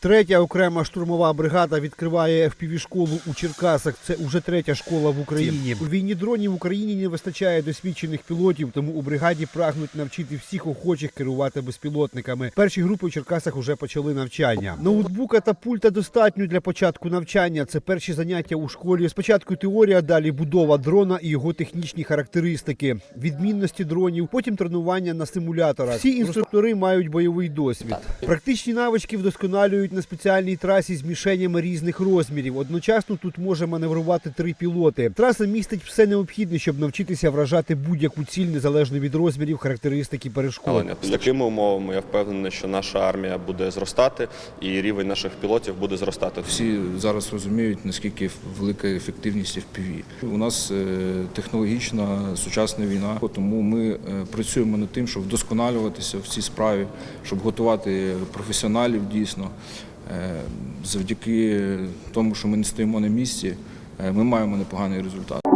Третя окрема штурмова бригада відкриває FPV-школу у Черкасах. Це уже третя школа в Україні. У війні дронів в Україні не вистачає досвідчених пілотів, тому у бригаді прагнуть навчити всіх охочих керувати безпілотниками. Перші групи в Черкасах вже почали навчання. Ноутбука та пульта достатньо для початку навчання. Це перші заняття у школі. Спочатку теорія, далі будова дрона і його технічні характеристики, відмінності дронів, потім тренування на симуляторах. Всі інструктори мають бойовий досвід. Практичні навички вдосконалюють на спеціальній трасі з мішенями різних розмірів. Одночасно тут може маневрувати три пілоти. Траса містить все необхідне, щоб навчитися вражати будь-яку ціль незалежно від розмірів, характеристик і перешкод. З такими умовами я впевнений, що наша армія буде зростати і рівень наших пілотів буде зростати. Всі зараз розуміють, наскільки велика ефективність FPV. У нас е, технологічна сучасна війна, тому ми е, працюємо над тим, щоб вдосконалюватися в цій справі, щоб готувати професіоналів дійсно. Е, Завдяки тому, що ми не стоїмо на місці, е, ми маємо непоганий результат.